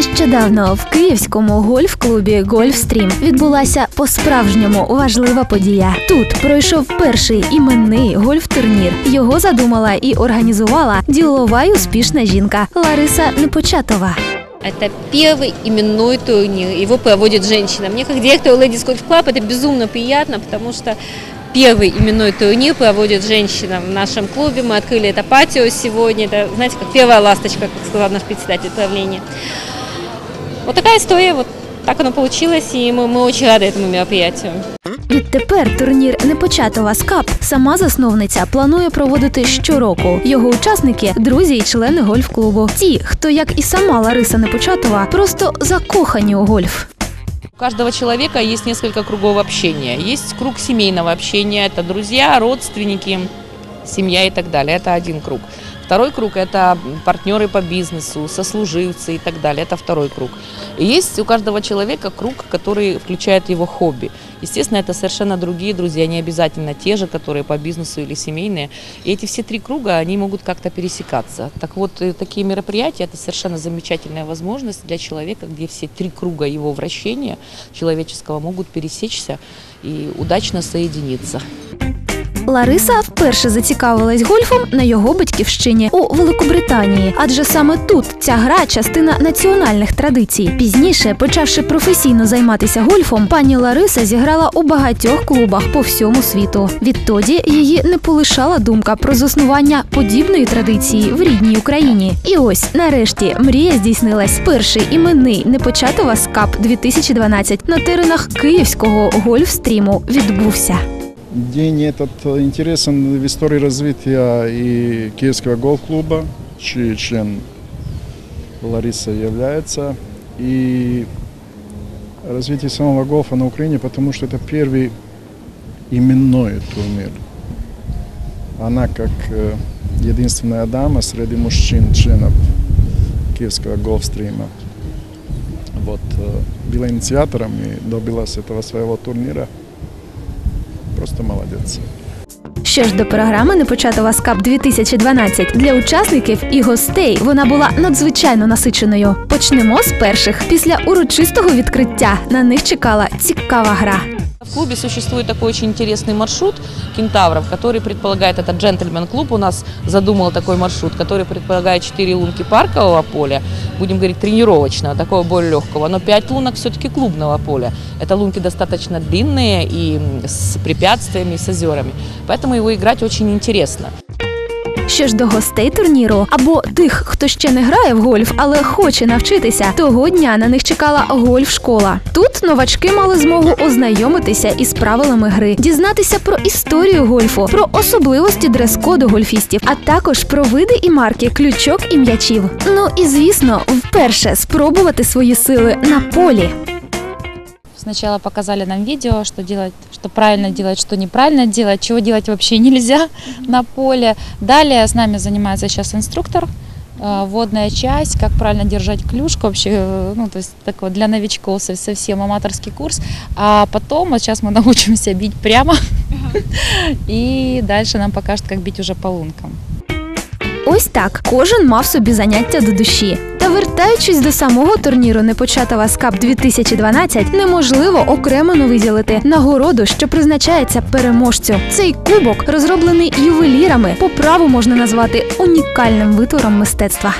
Нещодавно в київському гольф-клубі Гольфстрім відбулася по-справжньому важлива подія. Тут пройшов перший іменний гольф-турнір. Його задумала і організувала ділова й успішна жінка Лариса Непочатова. Это первый именной турнир. Его проводит женщина. Мне, как директору Ladies Golf Club, это безумно приятно, потому что первый именной турнир проводит женщина в нашем клубе. Мы открыли это патио сегодня. Это, знаете, как первая ласточка, как сказал наш председатель правления. Вот такая история, вот так оно получилось, и мы, мы очень рады этому мероприятию. Відтепер турнір Непочатова Скап сама засновниця планує проводити щороку. Його учасники друзі і члени гольф-клубу. Ті, хто як і сама Лариса Непочатова, просто закохані у гольф. У каждого человека есть несколько кругов общения. Есть круг семейного общения, это друзья, родственники, семья и так далее. Это один круг. Второй круг – это партнеры по бизнесу, сослуживцы и так далее. Это второй круг. И есть у каждого человека круг, который включает его хобби. Естественно, это совершенно другие друзья, не обязательно те же, которые по бизнесу или семейные. И эти все три круга, они могут как-то пересекаться. Так вот, э, такие мероприятия – это совершенно замечательная возможность для человека, где все три круга его вращения человеческого могут пересечься и удачно соединиться. Лариса вперше зацікавилась гольфом на його батьківщині у Великобританії, адже саме тут ця гра частина національних традицій. Пізніше, почавши професійно займатися гольфом, пані Лариса зіграла у багатьох клубах по всьому світу. Відтоді її не полишала думка про заснування подібної традиції в рідній Україні. І ось нарешті мрія здійснилась. Перший іменний Непочатова скап 2012 на теренах київського гольфстріму відбувся. День этот интересен в истории развития и Киевского гольф-клуба, чей член Лариса является, и развитие самого гольфа на Украине, потому что это первый именной турнир. Она как э, единственная дама среди мужчин, членов Киевского гольфстрима, вот, э, была инициатором и добилась этого своего турнира. Просто молодець. Що ж до програми Непочатова Скап 2012 для учасників і гостей вона була надзвичайно насиченою. Почнемо з перших. Після урочистого відкриття на них чекала цікава гра. В клубе существует такой очень интересный маршрут кентавров, который предполагает, это джентльмен-клуб у нас задумал такой маршрут, который предполагает 4 лунки паркового поля, будем говорить тренировочного, такого более легкого, но 5 лунок все-таки клубного поля. Это лунки достаточно длинные и с препятствиями, и с озерами, поэтому его играть очень интересно. Ж до гостей турніру або тих, хто ще не грає в гольф, але хоче навчитися, того дня на них чекала гольф-школа. Тут новачки мали змогу ознайомитися із правилами гри, дізнатися про історію гольфу, про особливості дрес-коду гольфістів, а також про види і марки ключок і м'ячів. Ну і звісно, вперше спробувати свої сили на полі. Сначала показали нам видео, что делать, что правильно делать, что неправильно делать, чего делать вообще нельзя на поле. Далее с нами занимается сейчас инструктор, э, вводная часть, как правильно держать клюшку вообще, э, ну то есть такой для новичков со- совсем аматорский курс. А потом вот сейчас мы научимся бить прямо, и дальше нам покажут, как бить уже по лункам. Ось так кожен мав собі заняття до душі. Та вертаючись до самого турніру Непочатова Скап 2012, неможливо окремо виділити нагороду, що призначається переможцю. Цей кубок розроблений ювелірами, по праву можна назвати унікальним витвором мистецтва.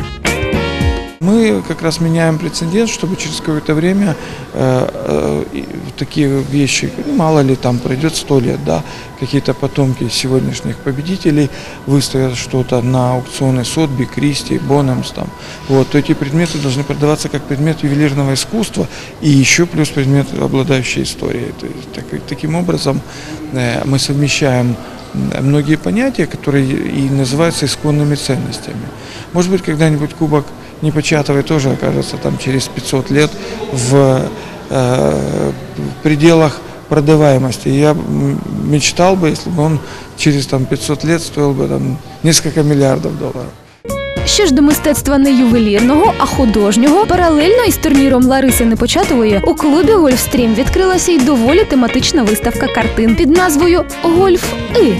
Мы как раз меняем прецедент, чтобы через какое-то время э, э, такие вещи, ну, мало ли там пройдет сто лет, да, какие-то потомки сегодняшних победителей выставят что-то на аукционы Сотби, Кристи, Бонемс там, вот, то эти предметы должны продаваться как предмет ювелирного искусства и еще плюс предмет, обладающий историей. То есть, так- таким образом э, мы совмещаем многие понятия, которые и называются исконными ценностями. Может быть, когда-нибудь кубок Непочатовой тоже окажется там через 500 лет в, э, в пределах продаваемости. Я м, мечтал бы, если бы он через там, 500 лет стоил бы там, несколько миллиардов долларов. Що ж до мистецтва не ювелірного, а художнього, паралельно із турніром Лариси Непочатової у клубі Гольфстрім відкрилася й доволі тематична виставка картин під назвою Гольф І.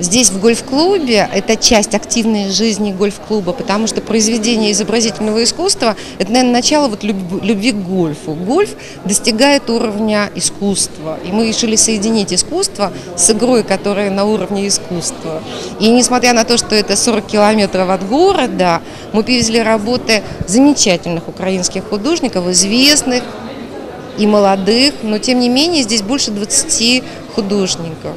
Здесь, в гольф-клубе, это часть активной жизни гольф-клуба, потому что произведение изобразительного искусства – это, наверное, начало вот люб- любви к гольфу. Гольф достигает уровня искусства, и мы решили соединить искусство с игрой, которая на уровне искусства. И несмотря на то, что это 40 километров от города, мы привезли работы замечательных украинских художников, известных и молодых, но тем не менее здесь больше 20 художников.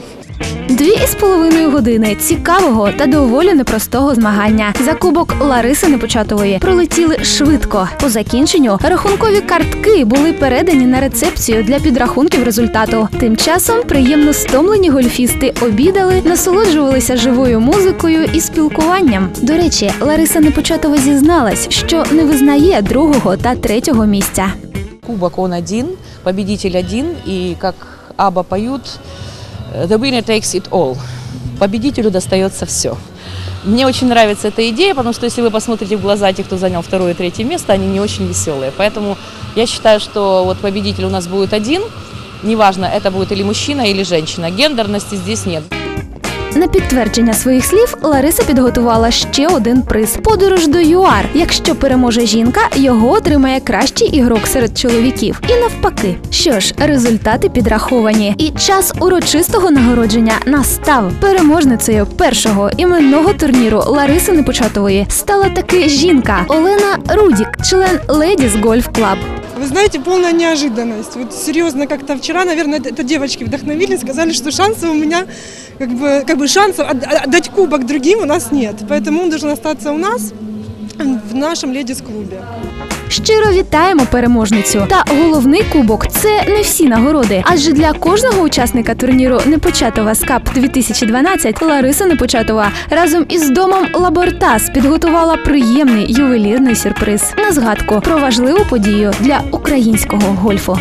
Дві із половиною години цікавого та доволі непростого змагання. За кубок Лариси Непочатової пролетіли швидко. По закінченню рахункові картки були передані на рецепцію для підрахунків результату. Тим часом приємно стомлені гольфісти обідали, насолоджувалися живою музикою і спілкуванням. До речі, Лариса Непочатова зізналась, що не визнає другого та третього місця. Кубок он один, победитель один, и как Аба поют, the winner takes it all. Победителю достается все. Мне очень нравится эта идея, потому что если вы посмотрите в глаза тех, кто занял второе и третье место, они не очень веселые. Поэтому я считаю, что вот победитель у нас будет один. Неважно, это будет или мужчина, или женщина. Гендерности здесь нет. На підтвердження своїх слів Лариса підготувала ще один приз подорож до ЮАР. Якщо переможе жінка, його отримає кращий ігрок серед чоловіків. І навпаки. Що ж, результати підраховані. І час урочистого нагородження настав. Переможницею першого іменного турніру Лариси Непочатової стала таки жінка Олена Рудік, член Ladies Golf Club. Вы знаете, полная неожиданность. Вот серьезно, как-то вчера, наверное, это, это девочки вдохновили, сказали, что шансов у меня, как бы, как бы шансов от- отдать кубок другим у нас нет. Поэтому он должен остаться у нас в нашем ледис-клубе. Щиро вітаємо переможницю. Та головний кубок це не всі нагороди. Адже для кожного учасника турніру Непочатова Скап 2012 Лариса Непочатова разом із домом Лабортас підготувала приємний ювелірний сюрприз на згадку про важливу подію для українського гольфу.